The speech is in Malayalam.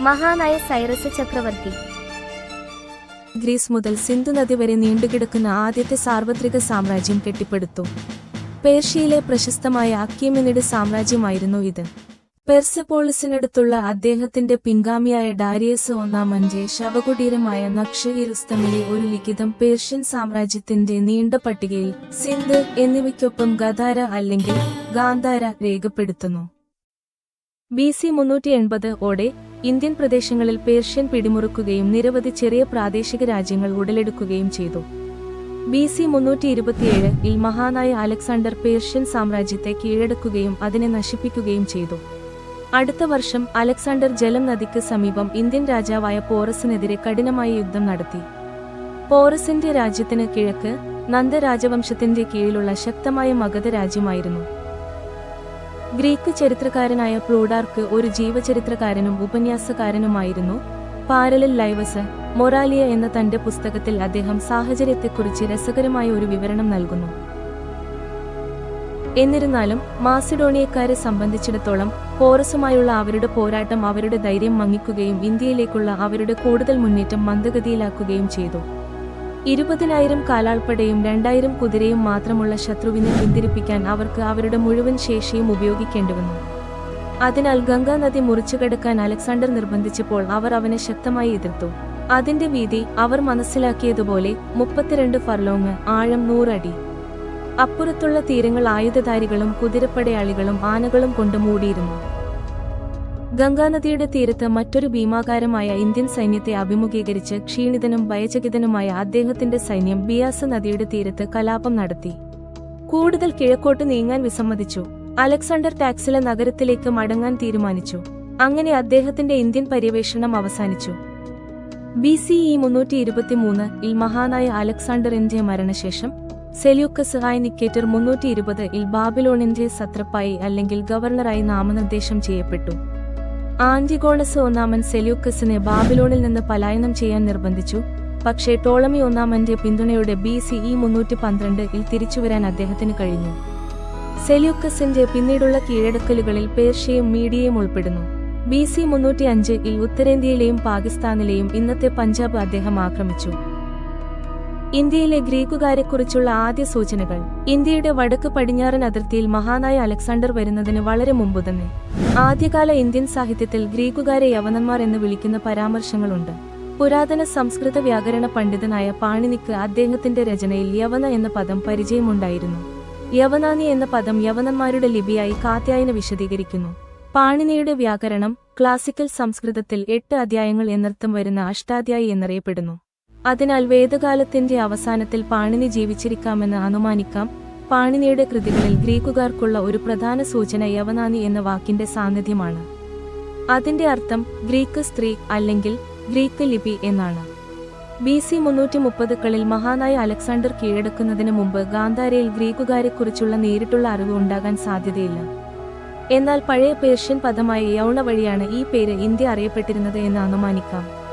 മഹാനായ സൈറസ് ചക്രവർത്തി. ഗ്രീസ് മുതൽ സിന്ധു നദി വരെ നീണ്ടുകിടക്കുന്ന ആദ്യത്തെ സാർവത്രിക സാമ്രാജ്യം കെട്ടിപ്പടുത്തു. പേർഷ്യയിലെ പ്രശസ്തമായ അക്കീമിനിഡ് സാമ്രാജ്യമായിരുന്നു ഇത്. പെർസപോളിസിനടുത്തുള്ള അദ്ദേഹത്തിന്റെ പിൻഗാമിയായ ഡാരിയസ് ഒന്നാമന്റെ ശവകുടീരമായ നക്ഷയിരുസ്തമിലെ ഒരു ലിഖിതം പേർഷ്യൻ സാമ്രാജ്യത്തിന്റെ നീണ്ട പട്ടികയിൽ സിന്ധ് എന്നിവയ്ക്കൊപ്പം ഗതാര അല്ലെങ്കിൽ ഗാന്ധാര രേഖപ്പെടുത്തുന്നു. ബി സി മുന്നൂറ്റി എൺപത് ഓടെ ഇന്ത്യൻ പ്രദേശങ്ങളിൽ പേർഷ്യൻ പിടിമുറുക്കുകയും നിരവധി ചെറിയ പ്രാദേശിക രാജ്യങ്ങൾ ഉടലെടുക്കുകയും ചെയ്തു. ബി സി മുന്നൂറ്റി ഇരുപത്തിയേഴിൽ മഹാനായ അലക്സാണ്ടർ പേർഷ്യൻ സാമ്രാജ്യത്തെ കീഴടക്കുകയും അതിനെ നശിപ്പിക്കുകയും ചെയ്തു. അടുത്ത വർഷം അലക്സാണ്ടർ ജലം നദിക്ക് സമീപം ഇന്ത്യൻ രാജാവായ പോറസിനെതിരെ കഠിനമായ യുദ്ധം നടത്തി. പോറസിന്റെ രാജ്യത്തിന് കിഴക്ക് നന്ദരാജവംശത്തിന്റെ കീഴിലുള്ള ശക്തമായ മഗധ രാജ്യമായിരുന്നു. ഗ്രീക്ക് ചരിത്രകാരനായ പ്ലൂഡാർക്ക് ഒരു ജീവചരിത്രകാരനും ഉപന്യാസകാരനുമായിരുന്നു. പാരലൽ ലൈവസ് മൊറാലിയ എന്ന തന്റെ പുസ്തകത്തിൽ അദ്ദേഹം സാഹചര്യത്തെക്കുറിച്ച് രസകരമായ ഒരു വിവരണം നൽകുന്നു. എന്നിരുന്നാലും മാസിഡോണിയക്കാരെ സംബന്ധിച്ചിടത്തോളം പോറസുമായുള്ള അവരുടെ പോരാട്ടം അവരുടെ ധൈര്യം മങ്ങിക്കുകയും ഇന്ത്യയിലേക്കുള്ള അവരുടെ കൂടുതൽ മുന്നേറ്റം മന്ദഗതിയിലാക്കുകയും ചെയ്തു. ഇരുപതിനായിരം കാലാൾപ്പടയും രണ്ടായിരം കുതിരയും മാത്രമുള്ള ശത്രുവിനെ പിന്തിരിപ്പിക്കാൻ അവർക്ക് അവരുടെ മുഴുവൻ ശേഷിയും ഉപയോഗിക്കേണ്ടിവന്നു അതിനാൽ ഗംഗാ നദി മുറിച്ചുകടക്കാൻ അലക്സാണ്ടർ നിർബന്ധിച്ചപ്പോൾ അവർ അവനെ ശക്തമായി എതിർത്തു. അതിന്റെ വീതി അവർ മനസ്സിലാക്കിയതുപോലെ മുപ്പത്തിരണ്ട് ഫർലോങ് ആഴം നൂറടി അപ്പുറത്തുള്ള തീരങ്ങൾ ആയുധധാരികളും കുതിരപ്പടയാളികളും ആനകളും കൊണ്ട് മൂടിയിരുന്നു. ഗംഗാനദിയുടെ തീരത്ത് മറ്റൊരു ഭീമാകാരമായ ഇന്ത്യൻ സൈന്യത്തെ അഭിമുഖീകരിച്ച് ക്ഷീണിതനും ഭയചകിതനുമായ അദ്ദേഹത്തിന്റെ സൈന്യം ബിയാസ് നദിയുടെ തീരത്ത് കലാപം നടത്തി. കൂടുതൽ കിഴക്കോട്ട് നീങ്ങാൻ വിസമ്മതിച്ചു. അലക്സാണ്ടർ ടാക്സിലെ നഗരത്തിലേക്ക് മടങ്ങാൻ തീരുമാനിച്ചു. അങ്ങനെ അദ്ദേഹത്തിന്റെ ഇന്ത്യൻ പര്യവേഷണം അവസാനിച്ചു. ബി സി ഇ മുന്നൂറ്റി ഇരുപത്തിമൂന്ന് ഇൽ മഹാനായ അലക്സാണ്ടറിന്റെ മരണശേഷം സെല്യൂക്കസ് നിക്കേറ്റർ മുന്നൂറ്റി ഇരുപത് ഇൽ ബാബിലോണിന്റെ സത്രപ്പായി അല്ലെങ്കിൽ ഗവർണറായി നാമനിർദ്ദേശം ചെയ്യപ്പെട്ടു. ആന്റിഗോണസ് ഒന്നാമൻ സെല്യൂക്കസിനെ ബാബിലോണിൽ നിന്ന് പലായനം ചെയ്യാൻ നിർബന്ധിച്ചു. പക്ഷേ ടോളമി ഒന്നാമന്റെ പിന്തുണയോടെ ബി സി ഇ മുന്നൂറ്റി പന്ത്രണ്ട് ഇൽ തിരിച്ചുവരാൻ അദ്ദേഹത്തിന് കഴിഞ്ഞു. സെല്യൂക്കസിന്റെ പിന്നീടുള്ള കീഴടക്കലുകളിൽ പേർഷ്യയും മീഡിയയും ഉൾപ്പെടുന്നു. ബി സി മുന്നൂറ്റി അഞ്ച് ഇൽ ഉത്തരേന്ത്യയിലെയും പാകിസ്ഥാനിലെയും ഇന്നത്തെ പഞ്ചാബ് അദ്ദേഹം ആക്രമിച്ചു. ഇന്ത്യയിലെ ഗ്രീക്കുകാരെക്കുറിച്ചുള്ള ആദ്യ സൂചനകൾ. ഇന്ത്യയുടെ വടക്ക് പടിഞ്ഞാറൻ അതിർത്തിയിൽ മഹാനായ അലക്സാണ്ടർ വരുന്നതിന് വളരെ മുമ്പ് തന്നെ. ആദ്യകാല ഇന്ത്യൻ സാഹിത്യത്തിൽ ഗ്രീക്കുകാരെ യവനന്മാർ എന്ന് വിളിക്കുന്ന പരാമർശങ്ങളുണ്ട്. പുരാതന സംസ്കൃത വ്യാകരണ പണ്ഡിതനായ പാണിനിക്ക് അദ്ദേഹത്തിന്റെ രചനയിൽ യവന എന്ന പദം പരിചയമുണ്ടായിരുന്നു. യവനാനി എന്ന പദം യവനന്മാരുടെ ലിപിയായി കാത്യായന വിശദീകരിക്കുന്നു. പാണിനിയുടെ വ്യാകരണം ക്ലാസിക്കൽ സംസ്കൃതത്തിൽ എട്ട് അധ്യായങ്ങൾ എന്നർത്ഥം വരുന്ന അഷ്ടാധ്യായി എന്നറിയപ്പെടുന്നു. അതിനാൽ വേദകാലത്തിന്റെ അവസാനത്തിൽ പാണിനി ജീവിച്ചിരിക്കാമെന്ന് അനുമാനിക്കാം. പാണിനിയുടെ കൃതികളിൽ ഗ്രീക്കുകാർക്കുള്ള ഒരു പ്രധാന സൂചന യവനാനി എന്ന വാക്കിന്റെ സാന്നിധ്യമാണ്. അതിന്റെ അർത്ഥം ഗ്രീക്ക് സ്ത്രീ അല്ലെങ്കിൽ ഗ്രീക്ക് ലിപി എന്നാണ്. ബി സി മുന്നൂറ്റി മുപ്പതുകളിൽ മഹാനായ അലക്സാണ്ടർ കീഴടക്കുന്നതിന് മുമ്പ് ഗാന്ധാരയിൽ ഗ്രീക്കുകാരെക്കുറിച്ചുള്ള നേരിട്ടുള്ള അറിവ് ഉണ്ടാകാൻ സാധ്യതയില്ല. എന്നാൽ പഴയ പേർഷ്യൻ പദമായ യൗണ വഴിയാണ് ഈ പേര് ഇന്ത്യ അറിയപ്പെട്ടിരുന്നത് എന്ന് അനുമാനിക്കാം.